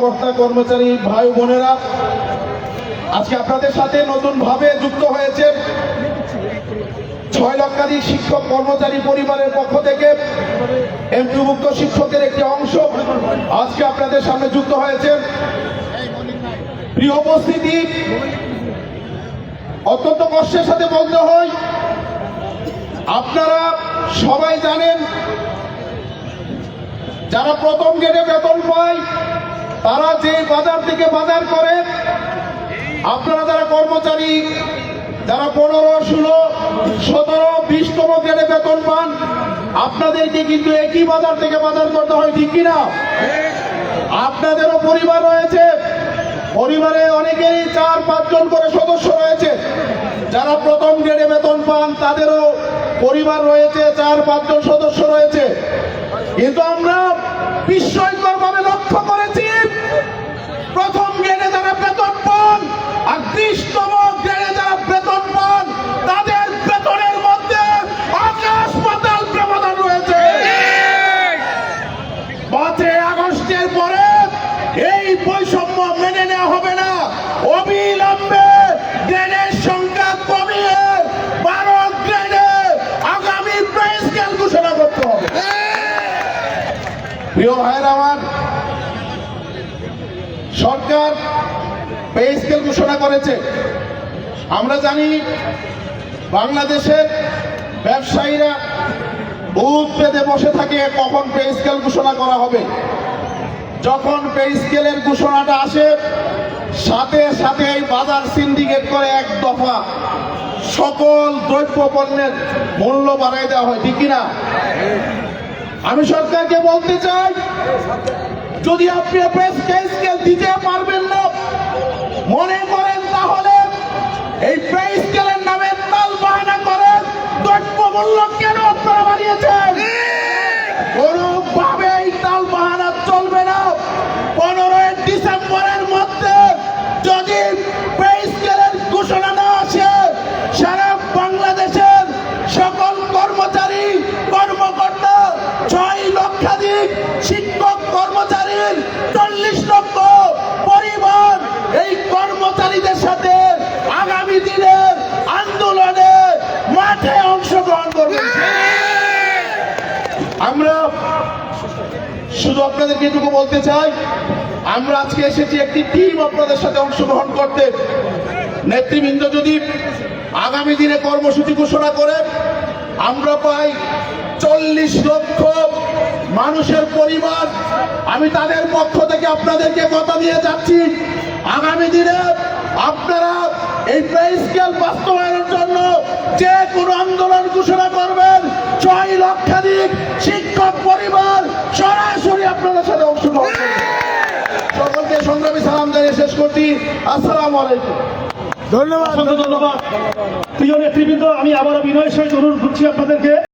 কর্তা কর্মচারী, ভাই বোনেরা, আজকে আপনাদের সাথে নতুন ভাবে যুক্ত হয়েছে ছয় লক্ষাধিক শিক্ষক কর্মচারী পরিবারের পক্ষ থেকে। এমপিভুক্ত শিক্ষকের একটি অংশ আজকে আপনাদের সামনে যুক্ত হয়েছে। প্রিয় উপস্থিতি, অত্যন্ত কষ্টের সাথে বলতে হয়, আপনারা সবাই জানেন, যারা প্রথম গেটে বেতন পায় তারা যে বাজার থেকে বাজার করে, আপনারা যারা কর্মচারী, যারা পনেরো, ষোলো, সতেরো, বিশতম গেটে বেতন পান, আপনাদেরকে কিন্তু একই বাজার থেকে বাজার করতে হয়, ঠিক কিনা? আপনাদেরও পরিবার রয়েছে। পরিবারে অনেকেই চার, পাঁচজন করে সদস্য রয়েছে। যারা প্রথম গ্রেডে বেতন পান, তাদেরও পরিবার রয়েছে, চার, পাঁচজন সদস্য রয়েছে। কিন্তু আমরা বিস্ময়কর ভাবে লক্ষ্য করেছি প্রথম গ্রেডে যারা বেতন পান আর বিশতম গ্রেডে যারা বেতন পান, তাদের বেতনের মধ্যে আকাশ পাতাল ব্যবধান রয়েছে। পাঁচই আগস্টের পরে এই বৈষম্য মেনে নেওয়া হবে না। অবিলম্বে গ্রেডের সংখ্যা কমিয়ে বারো গ্রেডে আগামী পে স্কেল ঘোষণা করতে হবে। প্রিয় ভাইয়ের আমার সরকার পে স্কেল ঘোষণা করেছে। আমরা জানি বাংলাদেশের ব্যবসায়ীরা বুথ পেতে বসে থাকে কখন পে স্কেল ঘোষণা করা হবে। যখন পে স্কেলের ঘোষণাটা আসে, সাথে সাথে এই বাজার সিন্ডিকেট করে এক দফা সকল দ্রব্য পণ্যের মূল্য বাড়াই দেওয়া হয়, ঠিক কিনা? আমি সরকারকে বলতে চাই যদি আপনি প্রেস স্কেল দিতে পারবেন না, মনে করেন তাহলে এই প্রেস কেলের নামে তাল বাহানা করেন দ্রব্য আমরা শুধু আপনাদেরকে এটুকু বলতে চাই, আমরা আজকে এসেছি একটি টিম আপনাদের সাথে অংশগ্রহণ করতে। নেতৃবৃন্দ যদি আগামী দিনে কর্মসূচি ঘোষণা করে, আমরা পাই চল্লিশ লক্ষ মানুষের পরিবার। আমি তাদের পক্ষ থেকে আপনাদেরকে কথা দিয়ে যাচ্ছি। আগামী দিনে আপনারা এই পে স্কেল বাস্তবায়নের জন্য যে কোনো আন্দোলন ঘোষণা করবেন। ছয় লক্ষাধিক শিক্ষক পরিবার সরাসরি আপনাদের সাথে অংশগ্রহণ করবে। সকলকে সংগ্রামী সালাম জানিয়ে শেষ করছি। আসসালামু আলাইকুম। ধন্যবাদ ধন্যবাদ। প্রিয় নেতৃবৃন্দ আমি আবারও বিনয়ের সহিত অনুরোধ করছি আপনাদেরকে।